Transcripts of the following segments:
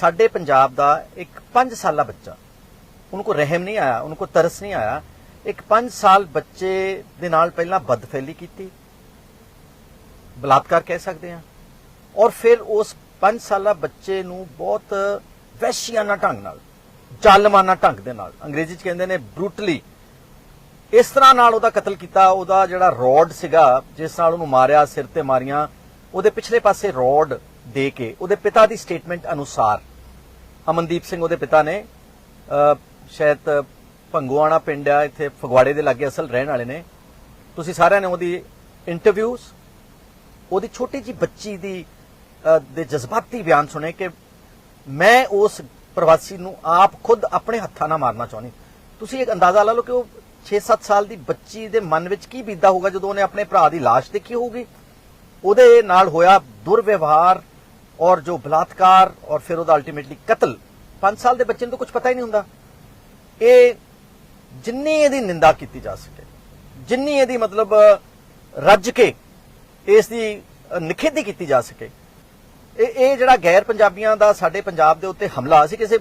ਸਾਡੇ ਪੰਜਾਬ ਦਾ ਇੱਕ 5 ਸਾਲਾ ਬੱਚਾ। ਉਹਨੂੰ ਕੋ ਰਹਿਮ ਨਹੀਂ ਆਇਆ, ਉਹਨੂੰ ਕੋ ਤਰਸ ਨਹੀਂ ਆਇਆ। ਇੱਕ 5 ਸਾਲ ਬੱਚੇ ਦੇ ਨਾਲ ਪਹਿਲਾਂ ਬਦਫੈਲੀ ਕੀਤੀ। ਬਲਾਤਕਾਰ ਕਹਿ ਸਕਦੇ ਹਾਂ। ਔਰ ਫਿਰ ਉਸ 5 ਸਾਲਾ ਬੱਚੇ ਨੂੰ ਬਹੁਤ ਵਹਿਸ਼ੀਆਨਾ ਢੰਗ ਨਾਲ, ਜ਼ਾਲਮਾਨਾ ਢੰਗ ਦੇ ਨਾਲ, ਅੰਗਰੇਜ਼ੀ ਚ ਕਹਿੰਦੇ ਨੇ ਬਰੂਟਲੀ ਇਸ ਤਰ੍ਹਾਂ ਨਾਲ ਉਹਦਾ ਕਤਲ ਕੀਤਾ। ਉਹਦਾ ਜਿਹੜਾ ਰੋਡ ਸੀਗਾ, ਜਿਸ ਨਾਲ ਉਹਨੂੰ ਮਾਰਿਆ, ਸਿਰ ਤੇ ਮਾਰੀਆਂ, ਉਹਦੇ ਪਿਛਲੇ ਪਾਸੇ ਰੋਡ ਦੇ ਕੇ, ਉਹਦੇ ਪਿਤਾ ਦੀ ਸਟੇਟਮੈਂਟ ਅਨੁਸਾਰ ਅਮਨਦੀਪ ਸਿੰਘ ਉਹਦੇ ਪਿਤਾ ਨੇ ਸ਼ਾਇਦ ਭੰਗੂਆਣਾ ਪਿੰਡ ਆ, ਇੱਥੇ ਫਗਵਾੜੇ ਦੇ ਲਾਗੇ ਅਸਲ ਰਹਿਣ ਵਾਲੇ ਨੇ। ਤੁਸੀਂ ਸਾਰਿਆਂ ਨੇ ਉਹਦੀ ਇੰਟਰਵਿਊਜ਼ ਉਹਦੀ ਛੋਟੀ ਜੀ ਬੱਚੀ ਦੀ ਦੇ ਜਜ਼ਬਾਤੀ ਬਿਆਨ ਸੁਣੇ ਕਿ ਮੈਂ ਉਸ ਪ੍ਰਵਾਸੀ ਨੂੰ ਆਪ ਖੁਦ ਆਪਣੇ ਹੱਥਾਂ ਨਾਲ ਮਾਰਨਾ ਚਾਹੁੰਦੀ। ਤੁਸੀਂ ਇੱਕ ਅੰਦਾਜ਼ਾ ਲਾ ਲਓ ਕਿ ਉਹ 6-7 ਸਾਲ ਦੀ ਬੱਚੀ ਦੇ ਮਨ ਵਿੱਚ ਕੀ ਬੀਤਦਾ ਹੋਊਗਾ ਜਦੋਂ ਉਹਨੇ ਆਪਣੇ ਭਰਾ ਦੀ ਲਾਸ਼ ਦੇਖੀ ਹੋਊਗੀ? ਉਹਦੇ ਨਾਲ ਹੋਇਆ ਦੁਰਵਿਵਹਾਰ ਔਰ ਜੋ ਬਲਾਤਕਾਰ ਔਰ ਫਿਰ ਉਹਦਾ ਅਲਟੀਮੇਟਲੀ ਕਤਲ 5 ਸਾਲ ਦੇ ਬੱਚੇ ਨੂੰ ਤਾਂ ਕੁਝ ਪਤਾ ਹੀ ਨਹੀਂ ਹੁੰਦਾ। ਇਹ ਜਿੰਨੀ ਇਹਦੀ ਨਿੰਦਾ ਕੀਤੀ ਜਾ ਸਕੇ, ਜਿੰਨੀ ਇਹਦੀ ਮਤਲਬ ਰੱਜ ਕੇ ਇਸ ਦੀ ਨਿਖੇਧੀ ਕੀਤੀ ਜਾ ਸਕੇ। ਇਹ ਇਹ ਜਿਹੜਾ ਗੈਰ ਪੰਜਾਬੀਆਂ ਦਾ ਸਾਡੇ ਪੰਜਾਬ ਦੇ ਉੱਤੇ ਹਮਲਾ ਸੀ ਕਿਸੇ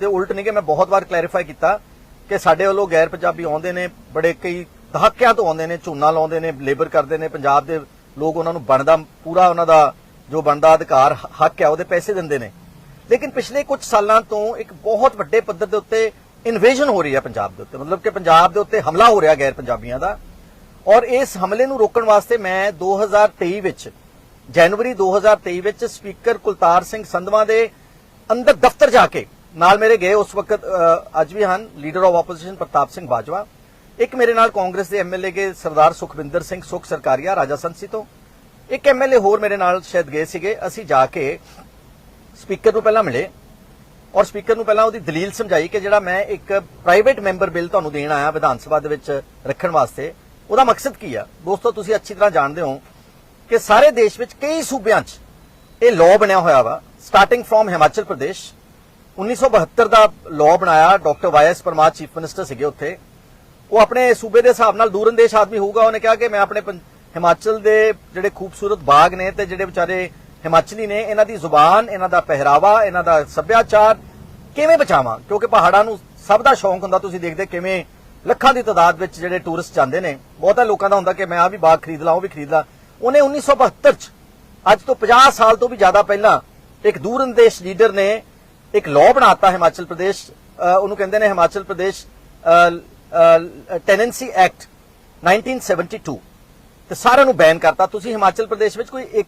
ਦੇ ਉਲਟ ਨਹੀਂ ਕਿ ਮੈਂ ਬਹੁਤ ਵਾਰ ਕਲੈਰੀਫਾਈ ਕੀਤਾ ਕਿ ਸਾਡੇ ਵੱਲੋਂ ਗੈਰ ਪੰਜਾਬੀ ਆਉਂਦੇ ਨੇ, ਬੜੇ ਕਈ ਦਹਾਕਿਆਂ ਤੋਂ ਆਉਂਦੇ ਨੇ, ਝੋਨਾ ਲਾਉਂਦੇ ਨੇ ਲੇਬਰ ਕਰਦੇ ਨੇ, ਪੰਜਾਬ ਦੇ ਲੋਕ ਉਹਨਾਂ ਨੂੰ ਬਣਦਾ ਪੂਰਾ ਉਹਨਾਂ ਦਾ ਜੋ ਬਣਦਾ ਅਧਿਕਾਰ ਹੱਕ ਹੈ, ਉਹਦੇ ਪੈਸੇ ਦਿੰਦੇ ਨੇ। ਲੇਕਿਨ ਪਿਛਲੇ ਕੁਝ ਸਾਲਾਂ ਤੋਂ ਇੱਕ ਬਹੁਤ ਵੱਡੇ ਪੱਧਰ ਦੇ ਉੱਤੇ ਇਨਵੇਜਨ ਹੋ ਰਹੀ ਹੈ ਪੰਜਾਬ ਦੇ ਉੱਤੇ। ਮਤਲਬ ਕਿ ਪੰਜਾਬ ਦੇ ਉੱਤੇ ਹਮਲਾ ਹੋ ਰਿਹਾ ਗੈਰ ਪੰਜਾਬੀਆਂ ਦਾ। ਔਰ ਇਸ ਹਮਲੇ ਨੂੰ ਰੋਕਣ ਵਾਸਤੇ ਮੈਂ 2023 ਵਿੱਚ, ਜਨਵਰੀ 2023 ਵਿੱਚ ਸਪੀਕਰ ਕੁਲਤਾਰ ਸਿੰਘ ਸੰਧਵਾ ਦੇ ਅੰਦਰ ਦਫ਼ਤਰ ਜਾ ਕੇ ਨਾਲ ਮੇਰੇ ਗਏ। ਉਸ ਵਕਤ ਅੱਜ ਵੀ ਹਨ leader of opposition Pratap Singh Bajwa. ਇੱਕ ਮੇਰੇ ਨਾਲ ਕਾਂਗਰਸ ਦੇ ਐਮਐਲਏ ਕੇ ਸਰਦਾਰ ਸੁਖਵਿੰਦਰ ਸਿੰਘ, ਸੁਖ ਸਰਕਾਰੀਆ, ਰਾਜਾ ਸੰਸੀ ਤੋਂ। ਇੱਕ ਐਮਐਲਏ ਹੋਰ ਮੇਰੇ ਨਾਲ ਸ਼ਾਇਦ ਗਏ ਸੀਗੇ। ਅਸੀਂ ਜਾ ਕੇ ਸਪੀਕਰ ਨੂੰ ਪਹਿਲਾਂ ਮਿਲੇ ਔਰ ਸਪੀਕਰ ਨੂੰ ਪਹਿਲਾਂ ਉਹਦੀ ਦਲੀਲ ਸਮਝਾਈ ਕਿ ਜਿਹੜਾ ਮੈਂ ਇੱਕ ਪ੍ਰਾਈਵੇਟ ਮੈਂਬਰ ਬਿੱਲ ਤੁਹਾਨੂੰ ਦੇਣ ਆਇਆ ਵਿਧਾਨ ਸਭਾ ਦੇ ਵਿੱਚ ਰੱਖਣ ਵਾਸਤੇ, ਉਹਦਾ ਮਕਸਦ ਕੀ ਆ? ਦੋਸਤੋ, ਤੁਸੀਂ ਅੱਛੀ ਤਰ੍ਹਾਂ ਜਾਣਦੇ ਹੋ ਕਿ ਸਾਰੇ ਦੇਸ਼ ਵਿੱਚ ਕਈ ਸੂਬਿਆਂ 'ਚ ਇਹ ਲਾਅ ਬਣਿਆ ਹੋਇਆ ਵਾ। ਸਟਾਰਟਿੰਗ ਫਰੋਮ ਹਿਮਾਚਲ ਪ੍ਰਦੇਸ਼ 1972 ਦਾ ਲਾਅ ਬਣਾਇਆ। Doctor YS Parmar chief minister ਸੀਗੇ ਉੱਥੇ। ਉਹ ਆਪਣੇ ਸੂਬੇ ਦੇ ਹਿਸਾਬ ਨਾਲ ਦੂਰੰਦੇਸ਼ ਆਦਮੀ ਹੋਊਗਾ। ਉਹਨੇ ਕਿਹਾ ਕਿ ਮੈਂ ਆਪਣੇ ਹਿਮਾਚਲ ਦੇ ਜਿਹੜੇ ਖੂਬਸੂਰਤ ਬਾਗ ਨੇ ਤੇ ਜਿਹੜੇ ਵਿਚਾਰੇ ਹਿਮਾਚਲੀ ਨੇ, ਇਹਨਾਂ ਦੀ ਜ਼ੁਬਾਨ, ਇਹਨਾਂ ਦਾ ਪਹਿਰਾਵਾ, ਇਹਨਾਂ ਦਾ ਸੱਭਿਆਚਾਰ ਕਿਵੇਂ ਬਚਾਵਾਂ? ਕਿਉਂਕਿ ਪਹਾੜਾਂ ਨੂੰ ਸਭ ਦਾ ਸ਼ੌਂਕ ਹੁੰਦਾ, ਤੁਸੀਂ ਦੇਖਦੇ ਕਿਵੇਂ ਲੱਖਾਂ ਦੀ ਤਾਦਾਦ ਵਿੱਚ ਜਿਹੜੇ ਟੂਰਿਸਟ ਜਾਂਦੇ ਨੇ। ਬਹੁਤਾ ਲੋਕਾਂ ਦਾ ਹੁੰਦਾ ਕਿ ਮੈਂ ਆ ਵੀ ਬਾਗ ਖਰੀਦ ਲਾਂ, ਉਹ ਵੀ ਖਰੀਦ ਲਾਂ। ਉਹਨੇ 1972 ਚ ਅੱਜ ਤੋਂ 50 ਸਾਲ ਤੋਂ ਵੀ ਜ਼ਿਆਦਾ ਪਹਿਲਾਂ ਇੱਕ ਦੂਰੰਦੇਸ਼ ਲੀਡਰ ਨੇ ਇੱਕ ਲਾਅ ਬਣਾਤਾ ਹਿਮਾਚਲ ਪ੍ਰਦੇਸ਼ ਉਹਨੂੰ ਕਹਿੰਦੇ ਨੇ ਹਿਮਾਚਲ ਪ੍ਰਦੇਸ਼ ਟੈਨੈਂਸੀ ਐਕਟ 1972 ਤੇ ਸਾਰਿਆਂ ਨੂੰ ਬੈਨ ਕਰਤਾ। ਤੁਸੀਂ ਹਿਮਾਚਲ ਪ੍ਰਦੇਸ਼ ਵਿੱਚ ਕੋਈ ਇੱਕ